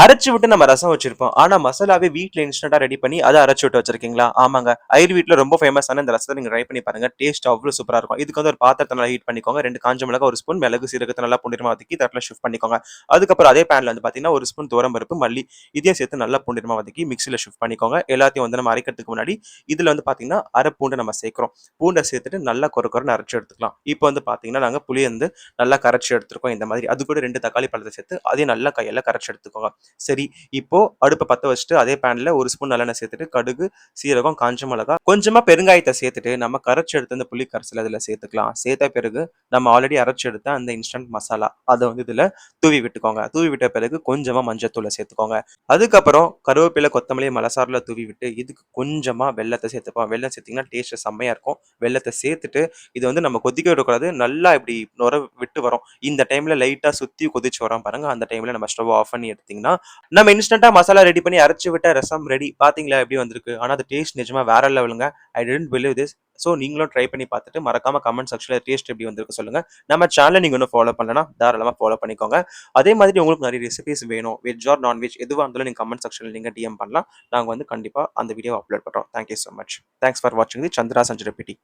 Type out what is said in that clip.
அரைச்சு விட்டு நம்ம ரசம் வச்சிருப்போம். ஆனா மசாலாவே வீட்டில் இன்ஸ்டன்டா ரெடி பண்ணி அதை அரைச்சு விட்டு வச்சிருக்கீங்களா? ஆமாங்க. அயர் வீட்டில் ரொம்ப ஃபேமஸான இந்த ரசத்தை நீங்க ட்ரை பண்ணி பாருங்க. டேஸ்ட் அவ்வளவு சூப்பரா இருக்கும். இதுக்கு வந்து ஒரு பாத்திரத்தை நல்லா ஹீட் பண்ணிக்கோங்க. ரெண்டு காஞ்ச மிளகா ஒரு ஸ்பூன் மிளகு சீரகத்தை நல்லா புண்டிரமா வதக்கி தட்டில் ஷிஃப்ட் பண்ணிக்கோங்க. அதுக்கப்புறம் அதே பேன்ல வந்து பாத்தீங்கன்னா ஒரு ஸ்பூன் தோரம் பருப்பு மல்லி இதையும் சேர்த்து நல்லா புண்டிரமா வதக்கி மிக்சியில் ஷிஃப்ட் பண்ணிக்கோங்க. எல்லாத்தையும் வந்து நம்ம அரைக்கிறதுக்கு முன்னாடி இதுல வந்து பாத்தீங்கன்னா அரை பூண்டை நம்ம சேர்க்கிறோம். பூண்டை சேர்த்துட்டு நல்லா கொர கொரன்னு அரைச்சு எடுத்துக்கலாம். இப்போ வந்து பாத்தீங்கன்னா நாங்க புளி வந்து நல்லா கரைச்சி எடுத்துருக்கோம். இந்த மாதிரி. அது கூட ரெண்டு தக்காளி பழத்தை சேர்த்து அதையும் நல்லா கையில கரைச்சி எடுத்துக்கோங்க. சரி இப்போ அடுப்பை பற்ற வச்சுட்டு அதே பேனில் ஒரு ஸ்பூன் நல்லெண்ணெய் சேர்த்துட்டு கடுகு சீரகம் காஞ்ச மிளகா கொஞ்சமா பெருங்காயத்தை சேர்த்துட்டு நம்ம கரைச்சி எடுத்த அந்த புளி கரைசல் அதில் சேர்த்துக்கலாம். சேர்த்த பிறகு நம்ம ஆல்ரெடி அரைச்சி எடுத்த அந்த இன்ஸ்டன்ட் மசாலா அதை வந்து இதில் தூவி விட்டுக்கோங்க. தூவி விட்ட பிறகு கொஞ்சமாக மஞ்சத்தூளை சேர்த்துக்கோங்க. அதுக்கப்புறம் கருவேப்பிலை கொத்தமல்லி மலசாரில் தூவி விட்டு இதுக்கு கொஞ்சமாக வெள்ளத்தை சேர்த்துப்போம். வெள்ளம் சேர்த்தீங்கன்னா டேஸ்ட் செம்மையாக இருக்கும். வெள்ளத்தை சேர்த்துட்டு இது வந்து நம்ம கொதிக்க விடக்கூடாது. நல்லா இப்படி நுர விட்டு வரும். இந்த டைமில் லைட்டாக சுற்றி கொதிச்சு வரோம் பாருங்க. அந்த டைமில் நம்ம ஸ்டவ் ஆஃப் பண்ணி எடுத்தீங்கன்னா நம்ம இன்ஸ்டன்டா மசாலா ரெடி பண்ணி அரைச்சு விட்ட ரசம் ரெடி பாத்தீங்களா எப்படி வந்திருக்கு? ஆனா அது டேஸ்ட் நிஜமா வேற லெவலுங்க I don't believe this so நீங்களும் ட்ரை பண்ணி பார்த்துட்டு மறக்காம கமெண்ட் செக்ஷனில் டேஸ்ட் எப்படி வந்திருக்கு சொல்லுங்க. நம்ம சேனலை நீங்க இன்னும் ஃபாலோ பண்ணலன்னா தாராளமாக ஃபாலோ பண்ணிக்கோங்க. அதே மாதிரி உங்களுக்கு நிறைய ரெசிபிஸ் வேணும். வெஜ் ஆர் நான்வெஜ் எதுவாக இருந்தாலும் நீங்கள் கமெண்ட் செக்ஷனில் நீங்கள் டிஎம் பண்ணலாம். நாங்கள் வந்து கண்டிப்பாக அந்த வீடியோ அப்லோட் பண்ணுறோம் thank you so much thanks for வாட்சிங் தி சந்திரா சஞ்சிரப்பிட்டி